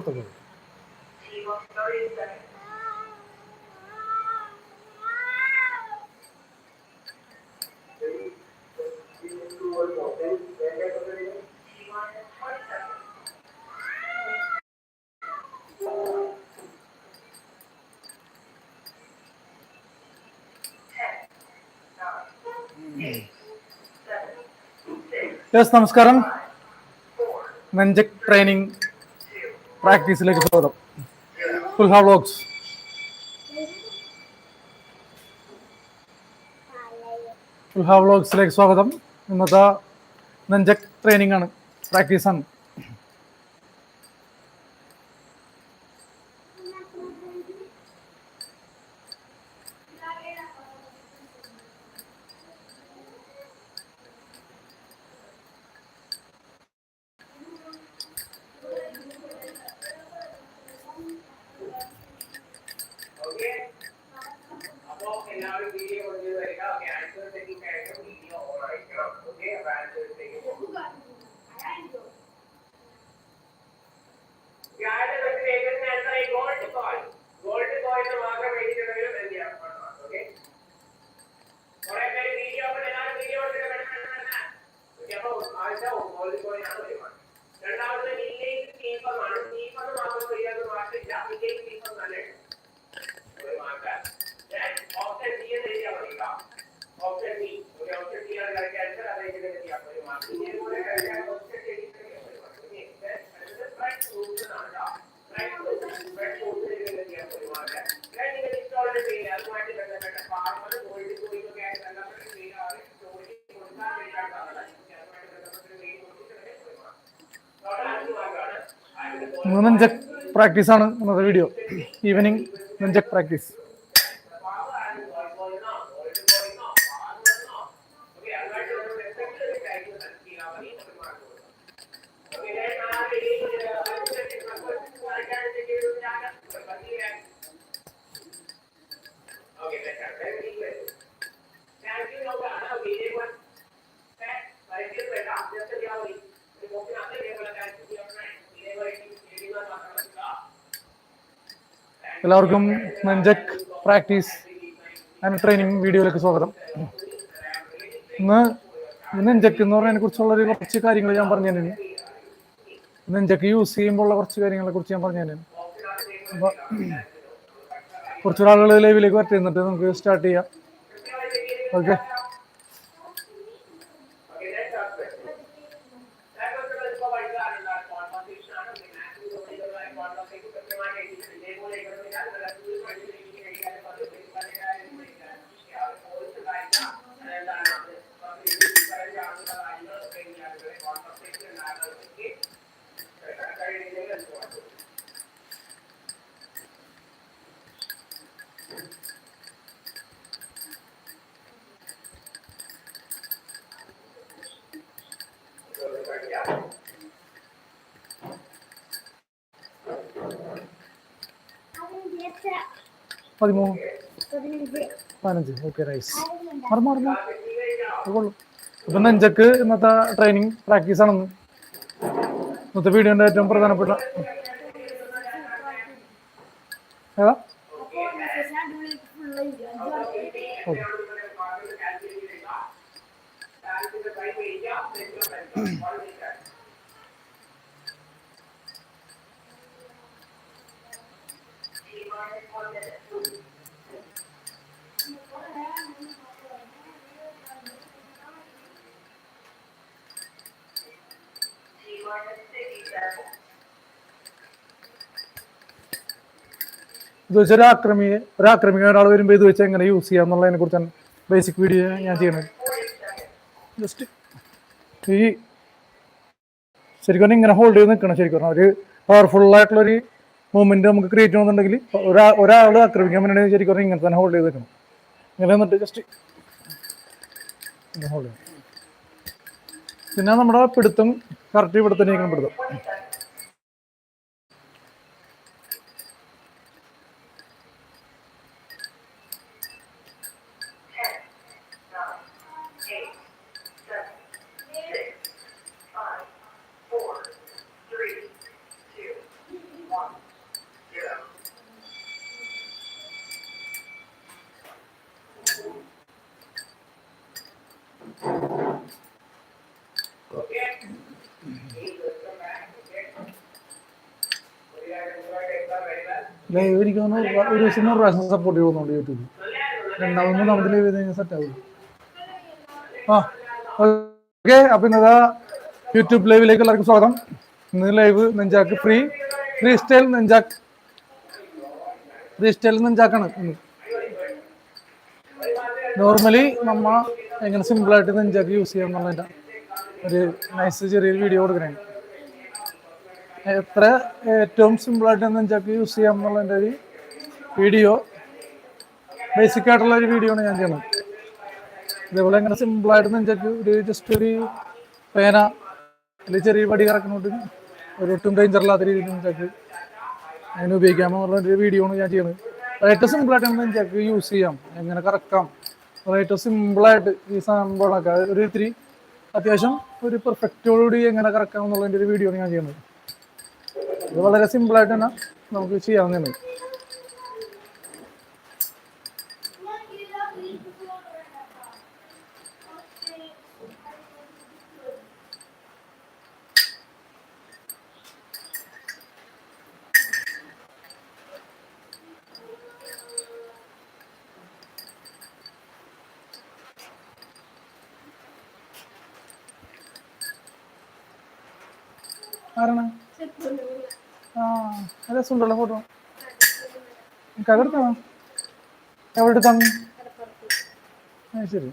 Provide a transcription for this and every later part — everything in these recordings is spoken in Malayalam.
പുറത്തേക്ക് പോകും യെസ് നമസ്കാരം. നെഞ്ചക് ട്രെയിനിങ് പ്രാക്ടീസിലേക്ക് സ്വാഗതം. ഫുൽ ഹാ വ്ലോഗ്സ് ഫുൽ ഹാ വ്ലോഗ്സിലേക്ക് സ്വാഗതം. ഇന്നത്തെ നെഞ്ചക് ട്രെയിനിങ് ആണ്. പ്രാക്ടീസ് നെഞ്ചക് പ്രാക്ടീസ് ആണ് ഇന്നത്തെ വീഡിയോ ഈവനിങ് നെഞ്ചക് പ്രാക്ടീസ് എല്ലാവർക്കും നെഞ്ചക് പ്രാക്ടീസ് ആൻഡ് ട്രെയിനിങ് വീഡിയോയിലേക്ക് സ്വാഗതം. ഇന്ന് നെഞ്ചക്ക് എന്ന് പറഞ്ഞതിനെ കുറിച്ചുള്ള ഒരു കുറച്ച് കാര്യങ്ങൾ ഞാൻ പറഞ്ഞു തന്നെ നെഞ്ചക്ക് യൂസ് ചെയ്യുമ്പോൾ ഉള്ള കുറച്ച് കാര്യങ്ങളെ കുറിച്ച് ഞാൻ പറഞ്ഞു തന്നെ അപ്പൊ കുറച്ചൊരാളുകൾ ലൈവിലേക്ക് എന്നിട്ട് നമുക്ക് സ്റ്റാർട്ട് ചെയ്യാം. ഓക്കെ പതിമൂന്ന്. പതിനഞ്ച്. ഓക്കെ റൈസ് മറന്നു മറന്നു അപ്പൊ അപ്പം നെഞ്ചക്ക് ഇന്നത്തെ ട്രെയിനിങ് പ്രാക്ടീസ് ആണെന്ന്. ഇന്നത്തെ വീഡിയോന്റെ ഏറ്റവും പ്രധാനപ്പെട്ട ഏതാ? ഓക്കെ ഇത് വെച്ച് ഒരു ആക്രമിയെ ഒരാൾ വരുമ്പോൾ ഇത് വെച്ച് എങ്ങനെ യൂസ് ചെയ്യാം എന്നുള്ളതിനെ കുറിച്ചാണ് ബേസിക് വീഡിയോ ഞാൻ ചെയ്യണത് ജസ്റ്റ് ഈ ശരിക്കും ഇങ്ങനെ ഹോൾഡ് ചെയ്ത് നിൽക്കണം ശരിക്കും പറഞ്ഞാൽ ഒരു പവർഫുൾ ആയിട്ടുള്ള ഒരു മൂവ്മെന്റ് നമുക്ക് ക്രിയേറ്റ് ചെയ്യണമെന്നുണ്ടെങ്കിൽ ഒരാ ഒരാൾ ആക്രമിക്കാൻ വേണ്ടി ശരിക്കും പറഞ്ഞാൽ ഇങ്ങനെ തന്നെ ഹോൾഡ് ചെയ്ത് നിൽക്കണം. ഇങ്ങനെ നിന്നിട്ട് ജസ്റ്റ് ഹോൾഡ് ചെയ്യണം. പിന്നെ നമ്മുടെ പിടുത്തം കറക്റ്റ് പിടുത്തം പിടുത്തം. ലൈവ് ഒരു ദിവസം നൂറ് പ്രാവശ്യം സപ്പോർട്ട് ചെയ്യുന്നുണ്ട് യൂട്യൂബിൽ. രണ്ടാമത് നമുക്ക് ലൈവ് ചെയ്ത് കഴിഞ്ഞാൽ സെറ്റ് ആവും. ആ ഓക്കെ അപ്പൊ ഇന്നതാ യൂട്യൂബ് ലൈവിലേക്ക് എല്ലാവർക്കും സ്വാഗതം. ഇന്ന് live nunchuck free free style nunchuck. Free style നെഞ്ചാക്കാണ് normally നമ്മ എങ്ങനെ സിമ്പിളായിട്ട് നെഞ്ചാക്ക് യൂസ് ചെയ്യാം എന്നുള്ളതിന്റെ ഒരു നൈസ് ചെറിയൊരു വീഡിയോ കൊടുക്കണേ. എത്ര ഏറ്റവും സിമ്പിളായിട്ട് നെഞ്ചാക്ക് യൂസ് ചെയ്യാം എന്നുള്ളതിന്റെ ഒരു വീഡിയോ ബേസിക് ആയിട്ടുള്ള ഒരു വീഡിയോ ആണ് ഞാൻ ചെയ്യുന്നത്. ഇതേപോലെ എങ്ങനെ സിമ്പിളായിട്ട് നെഞ്ചാക്ക് ഒരു ജസ്റ്റ് ഒരു പേന അല്ലെങ്കിൽ ചെറിയ വടി കറക്കുന്നോട്ട് ഒരു ഒട്ടും ഡേഞ്ചറില്ലാത്ത രീതിയിൽ നെഞ്ചാക്ക് അങ്ങനെ ഉപയോഗിക്കാമെന്നുള്ള ഒരു വീഡിയോ ആണ് ഞാൻ ചെയ്യുന്നത്. ഏറ്റവും സിമ്പിളായിട്ട് നെഞ്ചാക്ക് യൂസ് ചെയ്യാം എങ്ങനെ കറക്കാം. ഏറ്റവും സിമ്പിളായിട്ട് ഈ സംഭവങ്ങളൊക്കെ ഒരു ഇത്തിരി അത്യാവശ്യം ഒരു പെർഫെക്റ്റോടുകൂടി എങ്ങനെ കറക്കാം എന്നുള്ളതിന്റെ ഒരു വീഡിയോ ആണ് ഞാൻ ചെയ്യുന്നത്. ഇത് വളരെ സിമ്പിളായിട്ട് തന്നെ നമുക്ക് ചെയ്യാവുന്നതാണ്. കാരണം രസമുണ്ടല്ലോ ഫോട്ടോ കകർത്താണോ എവിടെ എടുത്താണ് ശരി.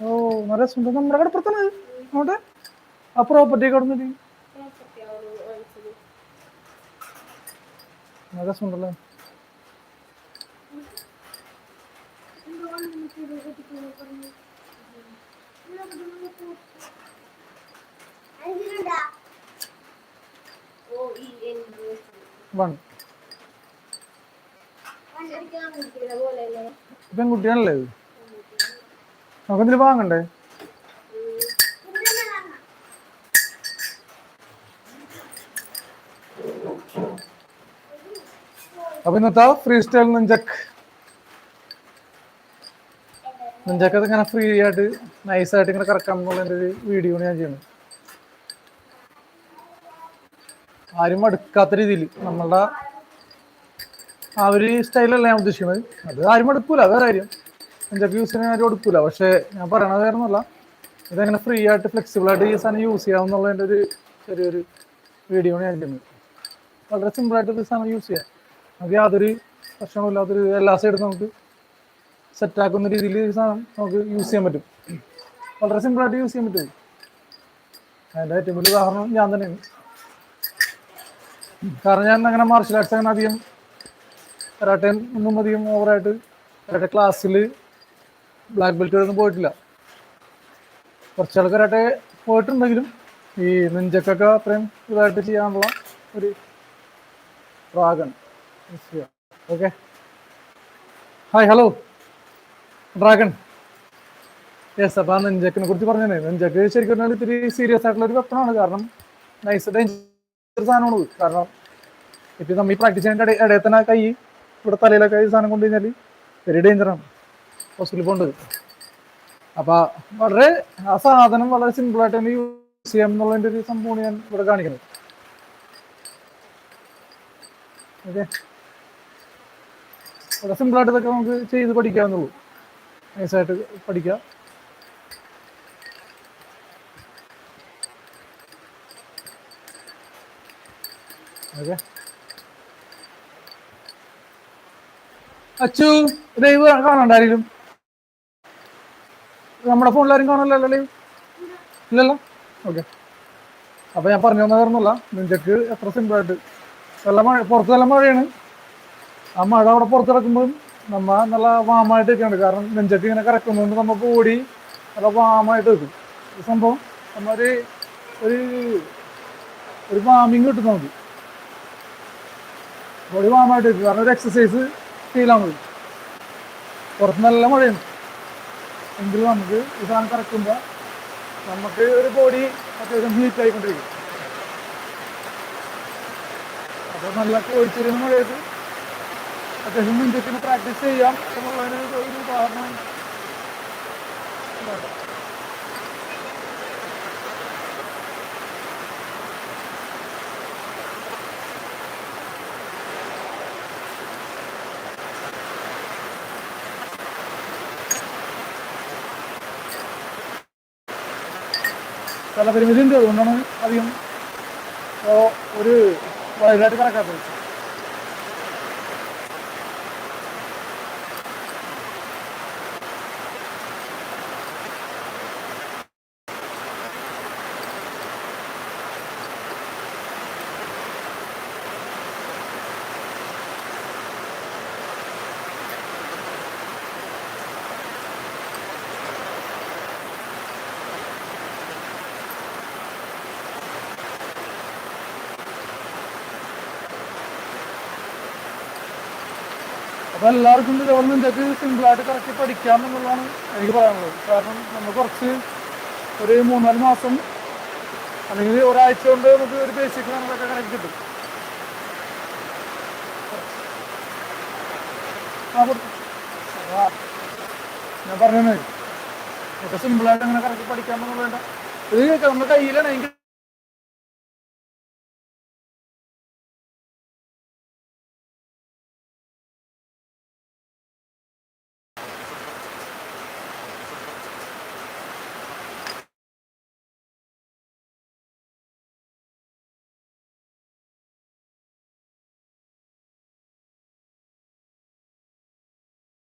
ഓ നല്ല രസമുണ്ട്. നമ്മുടെ കടപ്പുറത്താണ് അങ്ങോട്ട്? ആ പ്രോപ്പർട്ടി കടന്നിട്ട് നല്ല രസമുണ്ടല്ലോ? വൺ. പെൺകുട്ടിയാണല്ലേ നമുക്കെന്തിനു വാങ്ങണ്ടേ? അപ്പൊ ഇന്നത്തെ ഫ്രീ സ്റ്റൈൽ നെഞ്ചക്ക്. നെഞ്ചക്കത് ഇങ്ങനെ ഫ്രീ ആയിട്ട് നൈസായിട്ട് ഇങ്ങനെ കറക്കാം എന്നുള്ളതിന്റെ ഒരു വീഡിയോ ഞാൻ ചെയ്യുന്നത്. ആരും അടുക്കാത്ത രീതിയിൽ നമ്മളുടെ ആ ഒരു സ്റ്റൈലല്ല ഞാൻ ഉദ്ദേശിക്കുന്നത്. അത് ആരും എടുക്കൂല വേറെ കാര്യം. എന്തൊക്കെ യൂസ് ചെയ്യാൻ ആരും എടുക്കൂല പക്ഷേ ഞാൻ പറയണത് കാരണമല്ല ഇതങ്ങനെ ഫ്രീ ആയിട്ട് ഫ്ലെക്സിബിൾ ആയിട്ട് ഈ സാധനം യൂസ് ചെയ്യാം എന്നുള്ളതിന്റെ ഒരു ചെറിയൊരു വീഡിയോ ഞാൻ ചെയ്യുന്നത് വളരെ സിമ്പിളായിട്ട് ഈ സാധനം യൂസ് ചെയ്യാം. നമുക്ക് യാതൊരു പ്രശ്നമില്ലാത്തൊരു എല്ലാ സൈഡും നമുക്ക് സെറ്റാക്കുന്ന രീതിയിൽ ഈ സാധനം നമുക്ക് യൂസ് ചെയ്യാൻ പറ്റും. വളരെ സിമ്പിളായിട്ട് യൂസ് ചെയ്യാൻ പറ്റും. അതിന്റെ ഏറ്റവും വലിയ ഉദാഹരണം ഞാൻ തന്നെയാണ്. കാരണം ഞാൻ അങ്ങനെ മാർഷൽ ആർട്സ് അങ്ങനെ അധികം കരാട്ടെ ഒന്നും അധികം ഓവറായിട്ട് കരാട്ടെ ക്ലാസ്സിൽ ബ്ലാക്ക് ബെൽറ്റ് ഒന്നും പോയിട്ടില്ല. കുറച്ചാൾ കരാട്ടെ പോയിട്ടുണ്ടെങ്കിലും ഈ നെഞ്ചക്കൊക്കെ അത്രയും ഇതായിട്ട് ചെയ്യാനുള്ള ഒരു dragon okay hi hello dragon yes അപ്പോൾ ആ നെഞ്ചക്കിനെ കുറിച്ച് പറഞ്ഞേ നെഞ്ചക്ക് ശരിക്കും പറഞ്ഞാൽ ഇത്തിരി സീരിയസ് ആയിട്ടുള്ള ഒരു വെപ്പണാണ് കാരണം നൈസ് ഡേഞ്ചർ സാധനമാണ് ഇത്. കാരണം ഇപ്പം നമ്മൾ ഈ പ്രാക്ടീസ് ചെയ്യുന്ന ഇടയിൽ തന്നെ കൈ ഇവിടെ തലയിലൊക്കെ ഈ സാധനം കൊണ്ടു കഴിഞ്ഞാൽ വെരി ഡേഞ്ചറാണ് ഹോസ്പിറ്റലിൽ പോകേണ്ടത്. അപ്പോൾ വളരെ ആ സാധനം വളരെ സിമ്പിളായിട്ട് തന്നെ യൂസ് ചെയ്യാം എന്നുള്ളതിന്റെ ഒരു സംഭവമാണ് ഞാൻ ഇവിടെ കാണിക്കുന്നത്. ഓക്കെ വളരെ സിമ്പിളായിട്ട് ഇതൊക്കെ നമുക്ക് ചെയ്ത് പഠിക്കാവുന്നുള്ളൂ നൈസായിട്ട് പഠിക്കാം. ഓക്കെ. അച്ചു ലൈവ് കാണണ്ട നമ്മുടെ ഫോണിലാരും കാണല്ലോ ലൈവ് ഇല്ലല്ലോ? ഓക്കെ. അപ്പോൾ ഞാൻ പറഞ്ഞു തന്നതായിരുന്നല്ല നിഞ്ചക്ക് എത്ര സിമ്പിളായിട്ട് നല്ല മഴ പുറത്ത് നല്ല മഴയാണ്. ആ മഴ അവിടെ പുറത്ത് കിടക്കുമ്പോൾ നമ്മ നല്ല വാമായിട്ട് നിൽക്കുന്നുണ്ട് കാരണം നെഞ്ചക്ക് ഇങ്ങനെ കിടക്കുന്നതുകൊണ്ട് നമ്മ ഓടി നല്ല വാമായിട്ട് വെക്കും ഈ സംഭവം നമ്മ ഒരു ഒരു വാമിങ് കിട്ടും നമുക്ക് ബോഡി വാമായിട്ട് വെക്കും കാരണം ഒരു എക്സസൈസ് ഫീലാണ് പുറത്ത് നല്ല മഴയാണ്. എങ്കിൽ നമുക്ക് ഈ സാധനം കറക്കുമ്പോൾ നമുക്ക് ഒരു ബോഡി അത്യാവശ്യം ഹീറ്റ് ആയിക്കൊണ്ടിരിക്കും. അപ്പോൾ നല്ല കോഴിച്ചിരുന്ന മഴയത്ത് അത്യാവശ്യം നെഞ്ചത്തിന് പ്രാക്ടീസ് ചെയ്യാം. എന്നുള്ളതിന് ഒരു ഉദാഹരണം. സ്ഥലപരിമിതി ഉണ്ട് അതുകൊണ്ടാണ് അധികം ഒരു വയലായിട്ട് കറക്കാത്തത് അപ്പൊ എല്ലാവർക്കും ഗവൺമെന്റ് സിമ്പിൾ സിമ്പിളായിട്ട് കറക്റ്റ് പഠിക്കാം എന്നുള്ളതാണ് എനിക്ക് പറയാനുള്ളത്. കാരണം നമ്മൾ കുറച്ച് ഒരു മൂന്നാൽ മാസം അല്ലെങ്കിൽ ഒരാഴ്ച കൊണ്ട് നമുക്ക് ഒരു ബേസിക് നമ്മളൊക്കെ കണക്ക് കിട്ടും. ഞാൻ പറഞ്ഞു ഒക്കെ സിമ്പിളായിട്ട് അങ്ങനെ കറക്റ്റ് വേണ്ട ഇത് നമ്മുടെ കയ്യിലാണ് എനിക്ക്